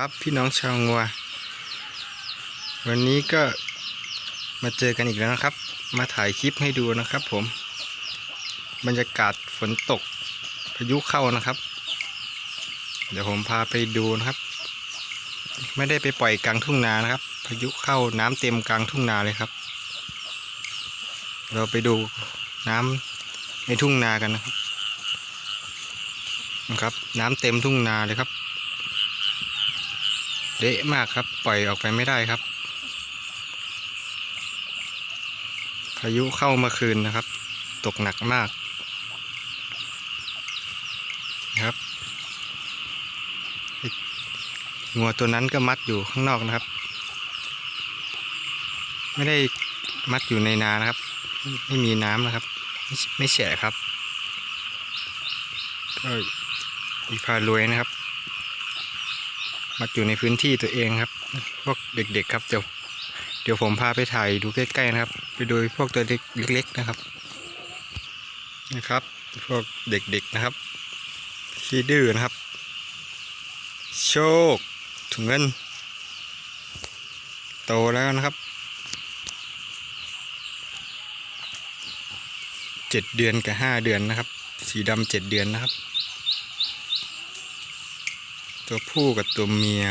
ครับพี่น้องชาวงัว วันนี้ก็มาเจอกันอีกแล้วนะครับ มาถ่ายคลิปให้ดูนะครับ ผม บรรยากาศฝนตกพายุเข้านะครับ เดี๋ยวผมพาไปดูนะครับ ไม่ได้ไปปล่อยกลางทุ่งนานะครับ พายุเข้าน้ำเต็มกลางทุ่งนาเลยครับ เราไปดูน้ำในทุ่งนากันนะครับนะครับ น้ำเต็มทุ่งนาเลยครับ เละมากครับ ปล่อยออกไปไม่ได้ครับ พายุเข้าเมื่อคืนนะครับ ตกหนักมากนะครับงัวตัวนั้นก็มัดอยู่ข้างนอกนะครับ ไม่ได้มัดอยู่ในนานะครับ ไม่มีน้ำนะครับ ไม่ไม่แฉะครับก็อีพารวยนะครับ มาอยู่ในพื้นที่ตัวเองครับ พวกเด็กๆครับเดี๋ยวเดี๋ยวผมพาไปถ่ายดูใกล้ๆนะครับ ไปดูพวกตัวเล็กๆนะครับ นะครับ พวกเด็กๆนะครับขี้ดื้อนะครับ โชคถุงเงิน โตแล้วนะครับเจ็ดเดือนกับห้าเดือนนะครับ สีดำเจ็ดเดือนนะครับ ตัวผู้กับตัวเมีย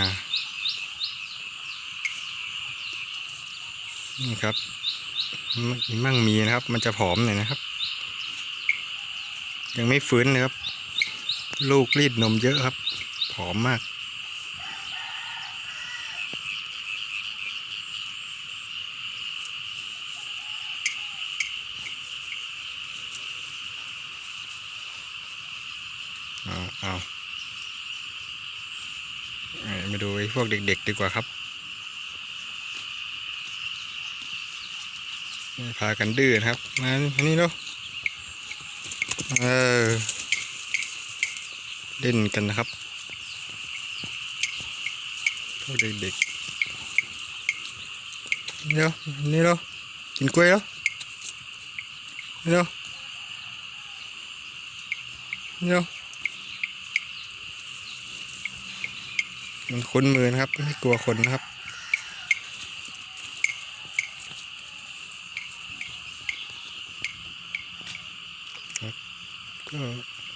นี่ครับมั่งมีนะครับ มันจะผอมหน่อยนะครับ ยังไม่ฟื้นเลยครับ ลูกรีดนมเยอะครับ ผอมมาก เอาเอา มาดูไอ้พวกเด็กๆดีกว่าครับ พากันดื้อนะครับ มาอันนี้เนาะเออเล่นกันนะครับ พวกเด็กๆเนาะนี่เนาะกินกล้วยเนาะเนาะเนาะ มันคุ้นมือนะครับ ไม่กลัวคนนะครับ ก็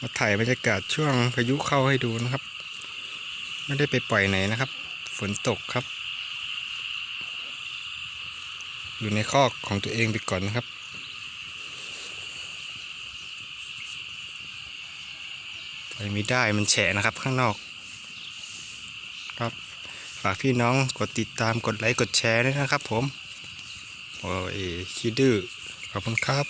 มาถ่ายบรรยากาศช่วงพายุเข้าให้ดูนะครับ ไม่ได้ไปปล่อยไหนนะครับ ฝนตกครับ อยู่ในคอกของตัวเองไปก่อนนะครับไปไม่ได้มันแฉะนะครับข้างนอก ครับ ฝากพี่น้องกดติดตามกดไลค์กดแชร์ด้วยนะครับผม โอ้ยขี้ดื้อขอบคุณครับ